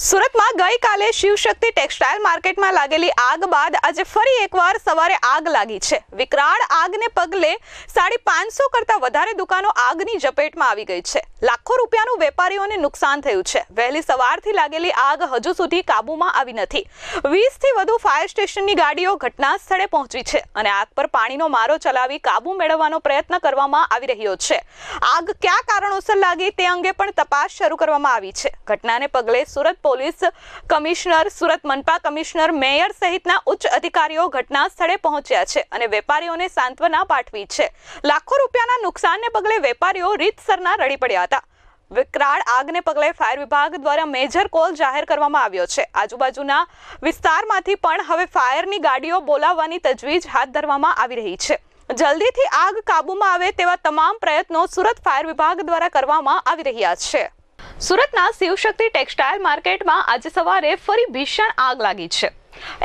સુરતમાં ગઈકાલે શિવશક્તિ ટેક્સટાઇલ માર્કેટમાં લાગેલી આગ બાદ આજે ફરી એકવાર સવારે આગ લાગી છે. વિકરાળ આગને પગલે સાડી પાંચસો કરતાં વધારે દુકાનો આગની ઝપેટમાં આવી ગઈ છે. લાખો રૂપિયાનું વેપારીઓને નુકસાન થયું છે. વહેલી સવારથી લાગેલી આગ હજુ સુધી કાબૂમાં આવી નથી. વીસથી વધુ ફાયર સ્ટેશનની ગાડીઓ ઘટના સ્થળે પહોંચી છે અને આગ પર પાણીનો મારો ચલાવી કાબૂ મેળવવાનો પ્રયત્ન કરવામાં આવી રહ્યો છે. આગ કયા કારણોસર લાગી તે અંગે પણ તપાસ શરૂ કરવામાં આવી છે. ઘટનાને પગલે સુરત પોલીસ કમિશનર, સુરત મનપા કમિશનર, મેયર સહિતના ઉચ્ચ અધિકારીઓ ઘટના સ્થળે પહોંચ્યા છે અને વેપારીઓને સાંત્વના પાઠવી છે. લાખો રૂપિયાના નુકસાનને પગલે વેપારીઓ રીતસરના રડી પડ્યા હતા. વિકરાળ આગને પગલે ફાયર વિભાગ દ્વારા મેજર કોલ જાહેર કરવામાં આવ્યો છે. આજુબાજુના વિસ્તારમાંથી પણ હવે ફાયરની ગાડીઓ બોલાવવાની તજવીજ હાથ ધરવામાં આવી રહી છે. જલ્દીથી આગ કાબૂમાં આવે તેવા તમામ પ્રયત્નો સુરત ફાયર વિભાગ દ્વારા કરવામાં આવી રહ્યા છે. સુરતના શિવશક્તિ ટેક્સટાઇલ માર્કેટમાં આજે સવારે ફરી ભીષણ આગ લાગી છે.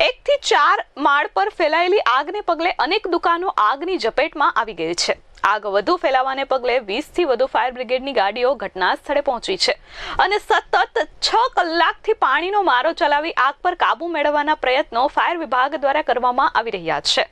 એકથી ચાર માળ પર ફેલાયેલી આગને પગલે અનેક દુકાનો આગની ઝપેટમાં આવી ગઈ છે. આગ વધુ ફેલાવાને પગલે વીસથી વધુ ફાયર બ્રિગેડની ગાડીઓ ઘટના સ્થળે પહોંચી છે અને સતત છ કલાકથી પાણીનો મારો ચલાવી આગ પર કાબુ મેળવવાના પ્રયત્નો ફાયર વિભાગ દ્વારા કરવામાં આવી રહ્યા છે.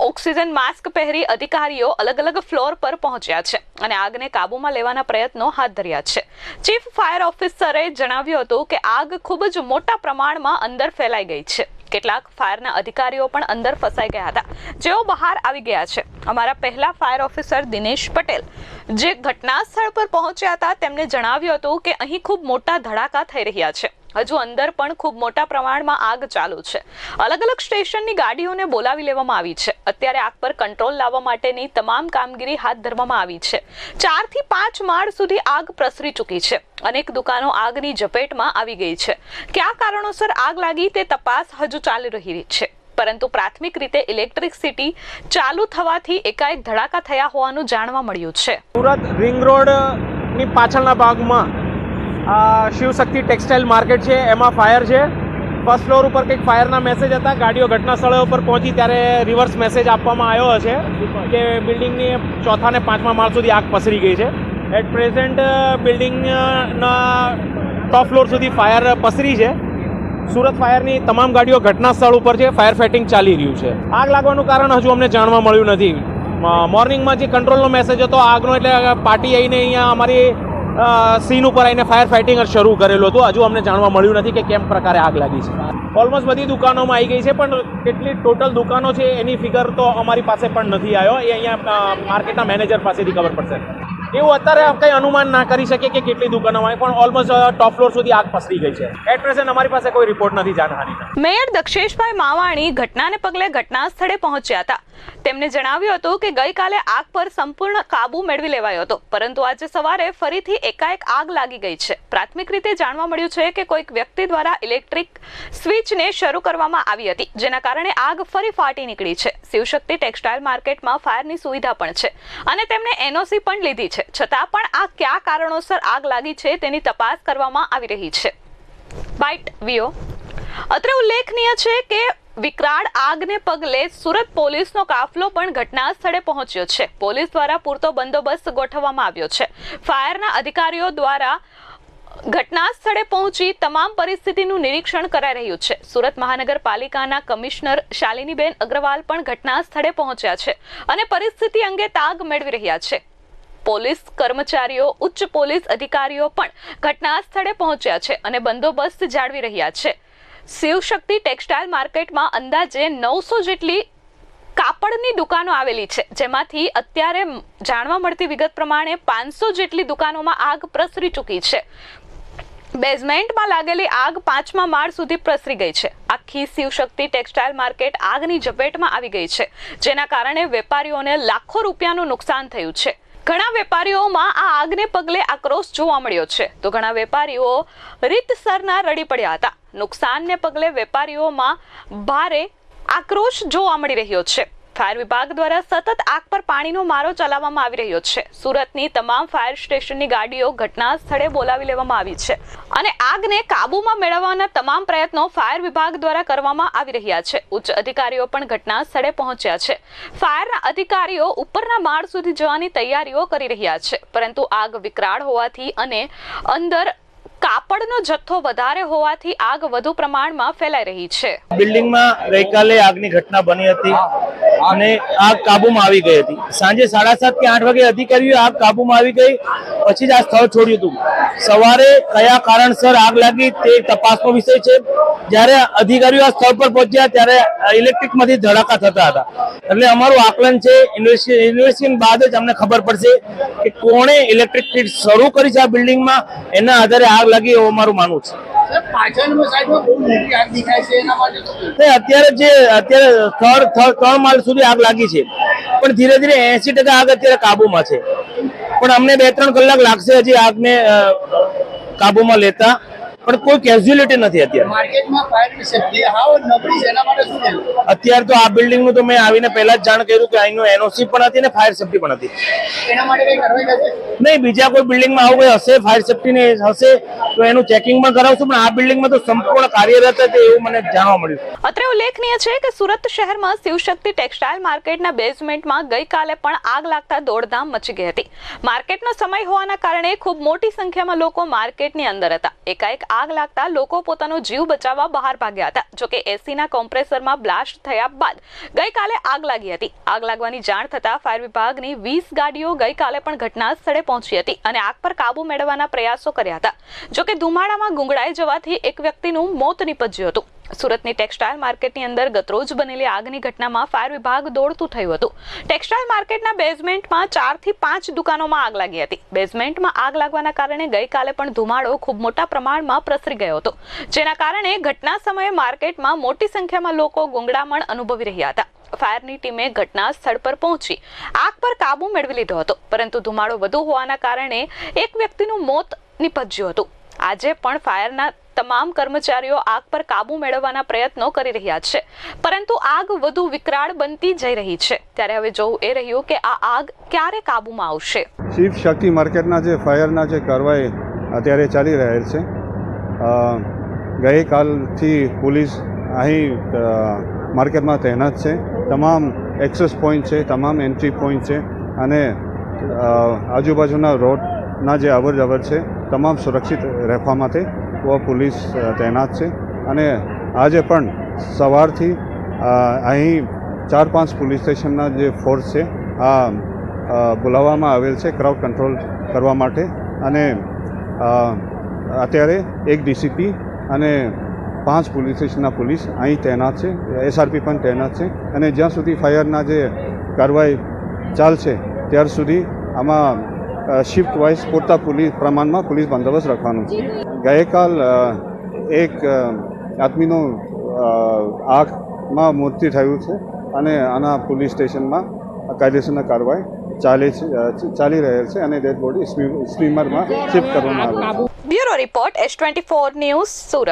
ઓક્સિજન માસ્ક પહેરી અધિકારીઓ અલગ અલગ ફ્લોર પર પહોંચ્યા છે અને આગને કાબૂમાં લેવાના પ્રયત્નો હાથ ધર્યા છે. ચીફ ફાયર ઓફિસરે જણાવ્યું હતું કે આગ ખૂબ જ મોટા પ્રમાણમાં અંદર ફેલાઈ ગઈ છે. કેટલાક ફાયરના અધિકારીઓ પણ અંદર ફસાઈ ગયા હતા. જેઓ બહાર આવી ગયા છે. અમારા પહેલા ફાયર ઓફિસર દિનેશ પટેલ જે ઘટના સ્થળ પર પહોંચ્યા હતા તેમણે જણાવ્યું હતું કે અહીં ખૂબ મોટા ધડાકા થઈ રહ્યા છે. હજુ અંદર પણ ખૂબ મોટા પ્રમાણમાં આગ ચાલુ છે. અલગ અલગ સ્ટેશનની ગાડીઓને બોલાવી લેવામાં આવી છે. અત્યારે આગ પર કંટ્રોલ લાવવા માટેની તમામ કામગીરી હાથ ધરવામાં આવી છે. ચારથી પાંચ માળ સુધી આગ પ્રસરી ચૂકી છે. અનેક દુકાનો આગની ઝપેટમાં આવી ગઈ છે. કયા કારણોસર આગ લાગી તે તપાસ હજુ ચાલી રહી છે. પરંતુ પ્રાથમિક રીતે ઇલેક્ટ્રિક સિટી ચાલુ થવાથી એકાએક ધડાકા થયા હોવાનું જાણવા મળ્યું છે. સુરત રિંગ રોડની પાછળના ભાગમાં આ શિવશક્તિ ટેક્સટાઇલ માર્કેટ છે, એમાં ફાયર છે. ફર્સ્ટ ફ્લોર ઉપર કંઈક ફાયરના મેસેજ હતા, ગાડીઓ ઘટના સ્થળે ઉપર પહોંચી ત્યારે રિવર્સ મેસેજ આપવામાં આવ્યો હશે કે બિલ્ડિંગની ચોથા ને પાંચમા માળ સુધી આગ પસરી ગઈ છે. એટ પ્રેઝન્ટ બિલ્ડિંગના ટોપ ફ્લોર સુધી ફાયર પસરી છે. સુરત ફાયરની તમામ ગાડીઓ ઘટના સ્થળ ઉપર છે ફાયર ફાઇટિંગ ચાલી રહ્યું છે. આગ લાગવાનું કારણ હજુ અમને જાણવા મળ્યું નથી. મોર્નિંગમાં જે કંટ્રોલનો મેસેજ હતો આગનો એટલે પાર્ટી આવીને અહીંયા અમારી સીન ઉપર આવીને ફાયર ફાઇટિંગ શરૂ કરેલું હતું. હજુ અમને જાણવા મળ્યું નથી કે કેમ પ્રકારે આગ લાગી છે. ઓલમોસ્ટ બધી દુકાનોમાં આવી ગઈ છે, પણ કેટલી ટોટલ દુકાનો છે એની ફિગર તો અમારી પાસે પણ નથી આવ્યો. એ અહીંયા માર્કેટના મેનેજર પાસેથી ખબર પડશે. એવું અત્યારે કંઈ અનુમાન ના કરી શકીએ કે કેટલી દુકાનોમાં પણ ઓલમોસ્ટ ટોપ ફ્લોર સુધી આગ પસરી ગઈ છે. એટ પ્રેઝન્ટ અમારી પાસે કોઈ રિપોર્ટ નથી જાનહાનિના મેયર દક્ષેશભાઈ માવાણી ઘટનાને પગલે ઘટના સ્થળે પહોંચ્યા હતા. તેમણે જણાવ્યું હતું કે ગઈકાલે આગ પર સંપૂર્ણ કાબુ મેળવી લેવાયો હતો, પરંતુ આજે સવારે ફરીથી એકાએક આગ લાગી ગઈ છે. પ્રાથમિક રીતે જાણવા મળ્યું છે કે કોઈક વ્યક્તિ દ્વારા ઇલેક્ટ્રિક સ્વિચને શરૂ કરવામાં આવી હતી, જેના કારણે આગ ફરી ફાટી નીકળી છે. શિવશક્તિ ટેક્સટાઇલ માર્કેટમાં ફાયરની સુવિધા પણ છે, અને તેમણે એનઓસી પણ લીધી છે. છતાં પણ આ કયા કારણોસર આગ લાગી છે તેની તપાસ કરવામાં આવી રહી છે. બાઇટ વીઓ અત્રે ઉલ્લેખનીય છે કે વિકરાળ આગને પગલે સુરત પોલીસનો કાફલો પણ ઘટના સ્થળે પહોંચ્યો છે. પોલીસ દ્વારા પૂરતો બંદોબસ્ત ગોઠવવામાં આવ્યો છે. ફાયરના અધિકારીઓ દ્વારા ઘટના સ્થળે પહોંચી તમામ પરિસ્થિતિનું નિરીક્ષણ કરાઈ રહ્યું છે. સુરત મહાનગરપાલિકાના કમિશનર શાલિનીબેન અગ્રવાલ પણ ઘટના સ્થળે પહોંચ્યા છે અને પરિસ્થિતિ અંગે તાગ મેળવી રહ્યા છે. પોલીસ કર્મચારીઓ, ઉચ્ચ પોલીસ અધિકારીઓ પણ ઘટના સ્થળે પહોંચ્યા છે અને બંદોબસ્ત જાળવી રહ્યા છે. શિવશક્તિ ટેક્સટાઇલ માર્કેટમાં અંદાજે નવસો જેટલી કાપડની દુકાનો આવેલી છે, જેમાંથી અત્યારે જાણવા મળતી વિગત પ્રમાણે પાંચસો જેટલી દુકાનોમાં આગ પ્રસરી ચૂકી છે. બેઝમેન્ટમાં લાગેલી આગ પાંચમા માળ સુધી પ્રસરી ગઈ છે. આખી શિવશક્તિ ટેક્સટાઇલ માર્કેટ આગની ઝપેટમાં આવી ગઈ છે, જેના કારણે વેપારીઓને લાખો રૂપિયાનું નુકસાન થયું છે. ઘણા વેપારીઓમાં આ આગને પગલે આક્રોશ જોવા મળ્યો છે. તો ઘણા વેપારીઓ રીતસરના રડી પડ્યા હતા. નુકસાનને પગલે વેપારીઓમાં ભારે આક્રોશ જોવા મળી રહ્યો છે. ફાયર વિભાગ દ્વારા સતત આગ પર પાણીનો મારો ચલાવવામાં આવી રહ્યો છે. સુરતની તમામ ફાયર સ્ટેશનની ગાડીઓ ઘટના સ્થળે બોલાવી લેવામાં આવી છે અને આગને કાબૂમાં મેળવવાના તમામ પ્રયત્નો ફાયર વિભાગ દ્વારા કરવામાં આવી રહ્યા છે. ઉચ્ચ અધિકારીઓ પણ ઘટના સ્થળે પહોંચ્યા છે. ફાયરના અધિકારીઓ ઉપરના માળ સુધી જવાની તૈયારીઓ કરી રહ્યા છે. પરંતુ આગ વિકરાળ હોવાથી અને અંદર કાપડનો જથ્થો વધારે હોવાથી આગ વધુ પ્રમાણમાં ફેલાઈ રહી છે. બિલ્ડિંગમાં ગઈકાલે આગની ઘટના બની હતી અને આગ કાબુમાં આવી ગઈ હતી. સાંજે સાડા સાત કે આઠ વાગે અધિકારીઓ આગ કાબુમાં આવી ગઈ. પછી જ આ સ્થળ છોડ્યું હતું. સવારે કયા કારણસર આગ લાગી તે તપાસનો વિષય છે. જ્યારે અધિકારીઓ આ સ્થળ પર પહોંચ્યા ત્યારે ઇલેક્ટ્રિકમાંથી ધડાકા થતા હતા. એટલે અમારું આકલન છે ઇન્વેસ્ટિગેશન બાદ જ અમને ખબર પડશે કે કોણે ઇલેક્ટ્રિક શરૂ કરી છે આ બિલ્ડિંગમાં. એના આધારે આગ લાગી એવું અમારું માનવું છે. અત્યારે જે અત્યારે થર્ડ ત્રણ માલ સુધી આગ લાગી છે. પણ ધીરે ધીરે એસી ટકા આગ અત્યારે કાબુમાં છે. પણ અમને બે ત્રણ કલાક લાગશે હજી આગને કાબુમાં લેતા. પણ કોઈ કેઝ્યુઅલિટી નથી અત્યારે. માર્કેટમાં ફાયરની સેફટી હાવ નબળી છે એના માટે શું કહેવું? અત્યારે તો આ બિલ્ડિંગનું તો મેં આવીને પહેલા જ જાણ કર્યું કે અહીંનું એનઓસી પણ હતી ને ફાયર સેફટી પણ હતી. એના માટે કઈ કાર્યવાહી થશે નહીં બીજા કોઈ બિલ્ડિંગમાં આવું કોઈ હશે ફાયર સેફટી ને હશે તો એનું ચેકિંગ પણ કરાવશું પણ આ બિલ્ડિંગમાં તો સંપૂર્ણ કાર્યરત હતી એવું મને જાણવા મળ્યું. અત્રે ઉલ્લેખનીય છે કે સુરત શહેરમાં શિવશક્તિ ટેક્સટાઇલ માર્કેટના બેઝમેન્ટમાં ગઈકાલે પણ આગ લાગતા દોડધામ મચી ગઈ હતી. માર્કેટનો સમય હોવાના કારણે ખૂબ મોટી સંખ્યામાં લોકો માર્કેટની અંદર હતા. એકાએક આગ લાગતા લોકો પોતાનો જીવ બચાવવા બહાર ભાગ્યા હતા. જોકે એસીના કોમ્પ્રેસરમાં બ્લાસ્ટ થયા બાદ ગઈકાલે આગ લાગી હતી. આગ લાગવાની જાણ થતા ફાયર વિભાગની વીસ ગાડીઓ ગઈકાલે પણ ઘટના સ્થળે પહોંચી હતી અને આગ પર કાબુ મેળવવાના પ્રયાસો કર્યા હતા. જોકે ધુમાડામાં ગુંગળાઈ જવાથી એક વ્યક્તિનું મોત નીપજ્યું હતું. સુરતની ટેક્સટાઇલ માર્કેટની અંદર ગતરોજ બનેલી આગની ઘટનામાં ફાયર વિભાગ દોડતું થયું હતું. ટેક્સટાઇલ માર્કેટના બેઝમેન્ટમાં ચારથી પાંચ દુકાનોમાં આગ લાગી હતી. બેઝમેન્ટમાં આગ લાગવાના કારણે ગઈકાલે પણ ધુમાડો ખૂબ મોટા પ્રમાણમાં પ્રસરી ગયો હતો. જેના કારણે ઘટના સમયે માર્કેટમાં મોટી સંખ્યામાં લોકો ગુંગળામણ અનુભવી રહ્યા હતા. ફાયરની ટીમે ઘટના સ્થળ પર પહોંચી આગ પર કાબુ મેળવી લીધો હતો. પરંતુ ધુમાડો વધુ હોવાના કારણે એક વ્યક્તિનું મોત નિપજ્યું હતું. આજે પણ ફાયરના તમામ કર્મચારીઓ આગ પર કાબુ મેળવવાના પ્રયત્નો કરી રહ્યા છે. પરંતુ આગ વધુ વિકરાળ બનતી જઈ રહી છે. ત્યારે હવે જોવું એ રહ્યું કે આ આગ ક્યારે કાબુમાં આવશે? શિવ શક્તિ માર્કેટના જે ફાયરના જે કાર્યવાહી અત્યારે ચાલી રહેલ છે ગઈકાલથી પોલીસ અહીં માર્કેટમાં તહેનાત છે. તમામ એક્સેસ પોઈન્ટ છે, તમામ એન્ટ્રી પોઈન્ટ છે અને આજુબાજુના રોડના જે અવર જવર છે, તમામ સુરક્ષિત રહેવા માટે પોલીસ તૈનાત છે. અને આજે પણ સવારથી અહીં ચાર પાંચ પોલીસ સ્ટેશનના જે ફોર્સ છે, આ બોલાવવામાં આવેલ છે ક્રાઉડ કંટ્રોલ કરવા માટે. અને અત્યારે એક ડીસીપી અને પાંચ પોલીસ સ્ટેશનના પોલીસ અહીં તૈનાત છે, એસઆરપી પણ તૈનાત છે. અને જ્યાં સુધી ફાયરના જે કાર્યવાહી ચાલશે, ત્યાર સુધી આમાં શિફ્ટ વાઇઝ પૂરતા પોલીસ, પ્રમાણમાં પોલીસ બંદોબસ્ત રાખવાનું છે. ગઈકાલ એક આદમીનું અ, મૃત્યુ થયું છે અને આના પોલીસ સ્ટેશનમાં કાયદેસરના કાર્યવાહી ચાલે છે ચાલી રહેલ છે અને ડેડ બોડી સ્ટીમરમાં શિફ્ટ કરવામાં આવ્યું bureau report S twenty four news Surat.